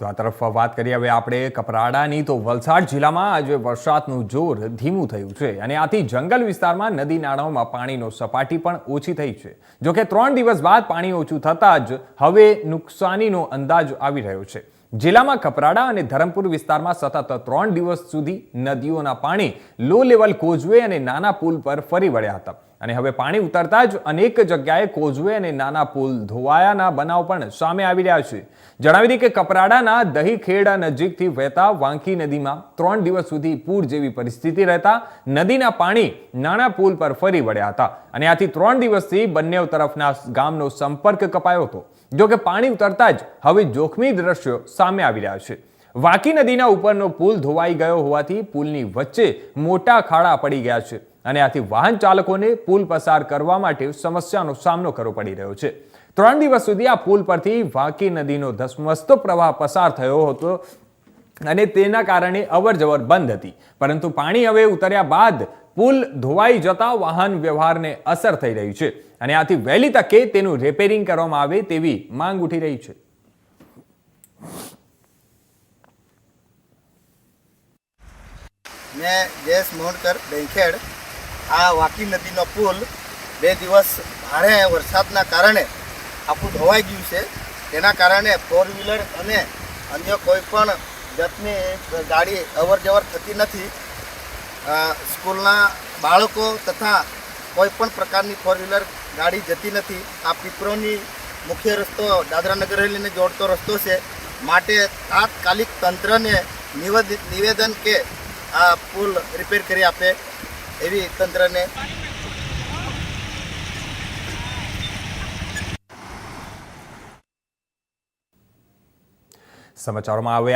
તો આ તરફ વાત કરીએ હવે આપણે કપરાડાની. તો વલસાડ જિલ્લામાં આજે વરસાદનું જોર ધીમું થયું છે અને આથી જંગલ વિસ્તારમાં નદી નાળાઓમાં પાણીનો સપાટી પણ ઓછી થઈ છે. જોકે ત્રણ દિવસ બાદ પાણી ઓછું થતાં જ હવે નુકસાનીનો અંદાજ આવી રહ્યો છે. જિલ્લામાં કપરાડા અને ધરમપુર વિસ્તારમાં સતત ત્રણ દિવસ સુધી નદીઓના પાણી લો લેવલ કોઝવે અને નાના પુલ પર ફરી વળ્યા હતા. અને હવે પાણી ઉતરતા જ અનેક જગ્યાએ કોઝવે અને નાના પુલ ધોવાયાના બનાવ પણ સામે આવી રહ્યા છે. જણાવી દઈએ કે કપરાડાના દહીખેડા નજીકથી વહેતા વાંકી નદીમાં ત્રણ દિવસ સુધી પૂર જેવી પરિસ્થિતિ રહેતા નદીના પાણી નાના પુલ પર ફરી વળ્યા હતા અને આથી ત્રણ દિવસથી બંને તરફના ગામનો સંપર્ક કપાયો હતો. જો કે પાણી ઉતરતા જ હવે જોખમી દ્રશ્યો સામે આવી રહ્યા છે. વાંકી નદીના ઉપરનો પુલ ધોવાઈ ગયો હોવાથી પુલની વચ્ચે મોટા ખાડા પડી ગયા છે. અને આથી વાહન ચાલકોને પુલ પસાર કરવા માટે સમસ્યાનો સામનો કરવો પડી રહ્યો છે. ત્રણ દિવસ સુધી આ પુલ પરથી વાંકી નદીનો ધસમસતો પ્રવાહ પસાર થયો હતો અને તેના કારણે અવરજવર બંધ હતી. પરંતુ પાણી હવે ઉતર્યા બાદ પુલ ધોવાઈ જતા વાહન વ્યવહારને અસર થઈ રહી છે અને આથી વહેલી તકે તેનું રિપેરિંગ કરવામાં આવે તેવી માંગ ઉઠી રહી છે. મેં જયેશ મોહનકર ડેંખેડ આ વાકી નદીનો પુલ બે દિવસ ભારે વરસાદના કારણે આખું ધોવાઈ ગયું છે. તેના કારણે ફોર વ્હીલર અને અન્ય કોઈ પણ જાતની ગાડી અવર જવર થતી નથી. સ્કૂલના બાળકો તથા કોઈ પણ પ્રકારની ફોર વ્હીલર ગાડી જતી નથી. આ પીપરોની મુખ્ય રસ્તો દાદરાનગર રેલીને જોડતો રસ્તો છે. માટે તાત્કાલિક તંત્રને નિવેદ- નિવેદન કે આ પુલ રિપેર કરી આપે. એવી તંત્રને. સમાચારોમાં હવે